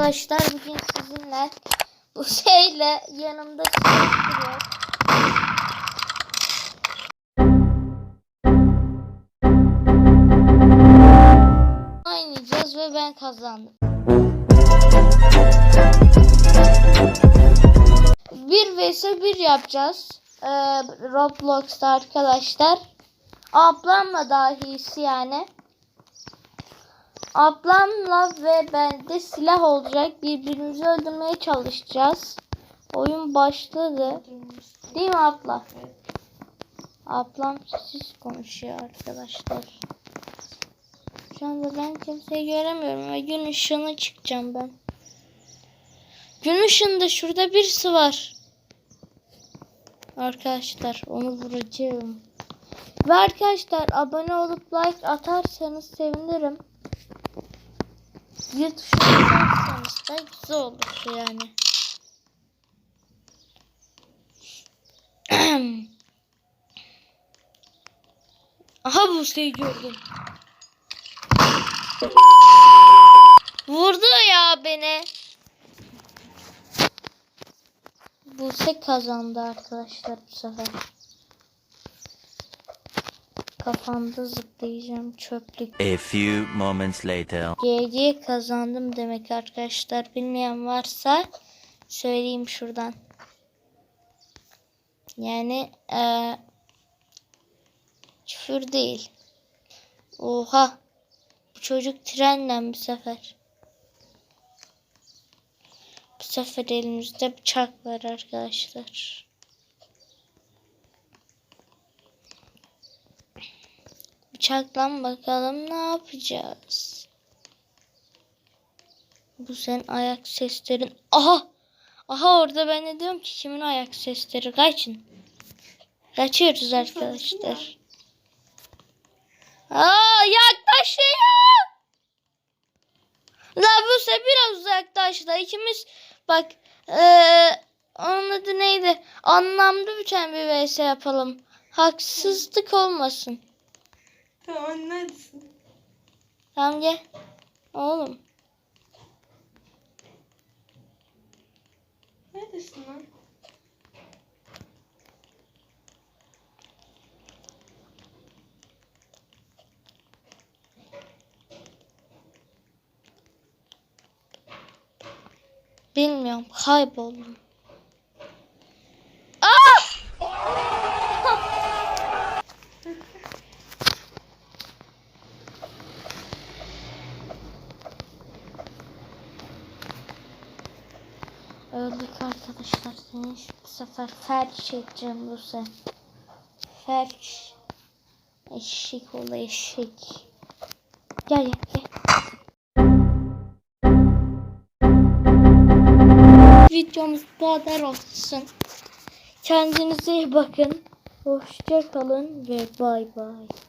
arkadaşlar bugün sizinle bu şeyle yanımda çalıştırıyor. Oynayacağız ve ben kazandım. Bir vs bir yapacağız. Ee, Roblox'ta arkadaşlar. Ablamla dahisi yani. Ablamla ve bende silah olacak. Birbirimizi öldürmeye çalışacağız. Oyun başladı. Değil mi abla? Ablam siz konuşuyor arkadaşlar. Şu anda ben kimseyi göremiyorum ve gün ışığına çıkacağım ben. Gün ışığında şurada birisi var. Arkadaşlar onu vuracağım. Ve arkadaşlar abone olup like atarsanız sevinirim. Bir tuşuna basarsanız da güzel olur yani. Aha bu şeyi gördüm. Vurdu ya beni. Buse kazandı arkadaşlar bu sefer. Kafamda zıplayacağım çöplük. A few moments later. GG kazandım demek arkadaşlar. Bilmeyen varsa söyleyeyim şuradan. Yani eee küfür değil. Oha. Bu çocuk trenle bu sefer. Bu sefer elimizde bıçak var arkadaşlar. Bıçakla bakalım ne yapacağız. Bu senin ayak seslerin. Aha! Aha orada ben de diyorum ki kimin ayak sesleri kaçın. Kaçıyoruz arkadaşlar. Aa yaklaşıyor. La bu sefer biraz uzaklaştı. İkimiz bak eee onun adı neydi? Anlamlı biten bir vs yapalım. Haksızlık olmasın. Tamam neredesin? Tamam gel. Oğlum. Neredesin lan? Bilmiyorum. Kayboldum. Öldük arkadaşlar. Seni bu sefer felç edeceğim bu sefer. Felç. Eşek ol eşek. Gel gel gel. Videomuz bu kadar olsun. Kendinize iyi bakın. Hoşça kalın ve bay bay.